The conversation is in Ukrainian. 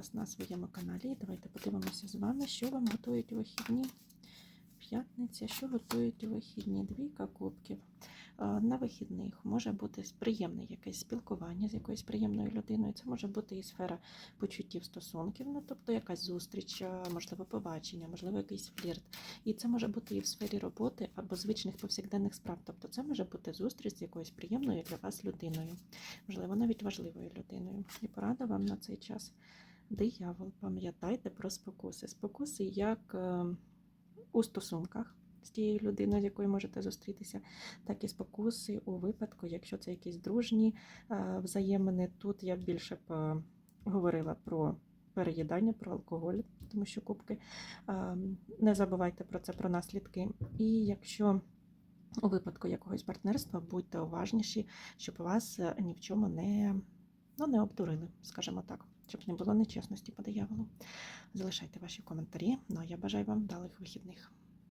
вас на своєму каналі. Давайте подивимося з вами, що вам готують вихідні. П'ятниця, що готують у вихідні? Двійка кубків. На вихідних може бути приємне якесь спілкування з якоюсь приємною людиною. Це може бути і сфера почуттів стосунків, ну тобто якась зустріч, можливо, побачення, можливо, якийсь флірт. І це може бути і в сфері роботи або звичних повсякденних справ. Тобто це може бути зустріч з якоюсь приємною для вас людиною, можливо, навіть важливою людиною. І порада вам на цей час. Диявол, пам'ятайте про спокуси. Спокуси як е, у стосунках з тією людиною, з якою можете зустрітися, так і спокуси у випадку, якщо це якісь дружні е, взаємини. Тут я більше б е, говорила про переїдання, про алкоголь, тому що кубки. Не забувайте про це, про наслідки. І якщо у випадку якогось партнерства будьте уважніші, щоб вас ні в чому не, ну, не обдурили, скажімо так, щоб не було нечесності по дияволу. Залишайте ваші коментарі. Ну а я бажаю вам вдалих вихідних.